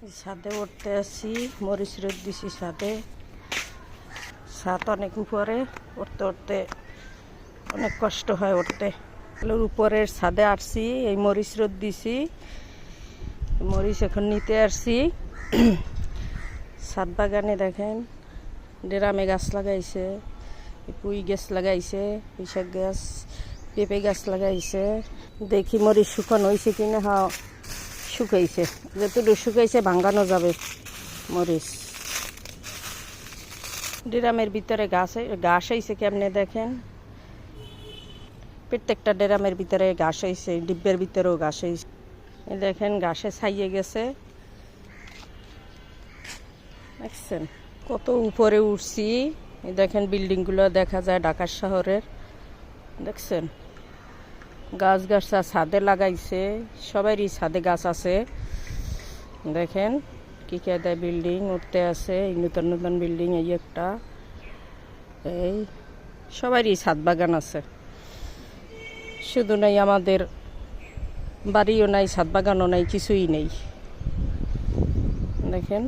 ছাদে উঠতে আসছি মরিচ রোদ দিছি ছাদে ছাদ অনেক উপরে, উঠতে উঠতে অনেক কষ্ট হয় উঠতে। উপরের ছাদে আসছি, এই মরিচ রোদ দিছি মরিচ এখন নিতে আসছি। ছাদ বাগানে দেখেন, ডেরামে গাছ লাগাইছে, পুঁই গাছ লাগাইছে পুঁইশাক গাছ, পেঁপে গাছ লাগাইছে। দেখি মরিচ শুকানো হয়েছে কিনা হ্যাঁ। শুকাইছে। যতটুকু শুকাইছে ভাঙানো যাবে মরিচ। ড্রামের ভিতরে গাছ ঘাস হয়েছে কেমনে দেখেন? প্রত্যেকটা ড্রামের ভিতরে ঘাস হয়েছে ডিব্বের ভিতরেও ঘাস হয়েছে দেখেন ঘাসে ছাইয়ে গেছে। দেখছেন? কত উপরে উঠছি। দেখেন বিল্ডিংগুলো দেখা যায় ঢাকার শহরের। দেখছেন? গাছ গাছা ছাদে লাগাইছে সবারই ছাদে গাছ আছে। দেখেন কি কে দেয় বিল্ডিং উঠতে আছে, এই নতুন নতুন বিল্ডিং এই একটা। এই সবারই ছাদ বাগান আছে। শুধু নাই আমাদের বাড়িও নাই, ছাদ বাগানও নাই, কিছুই নেই। দেখেন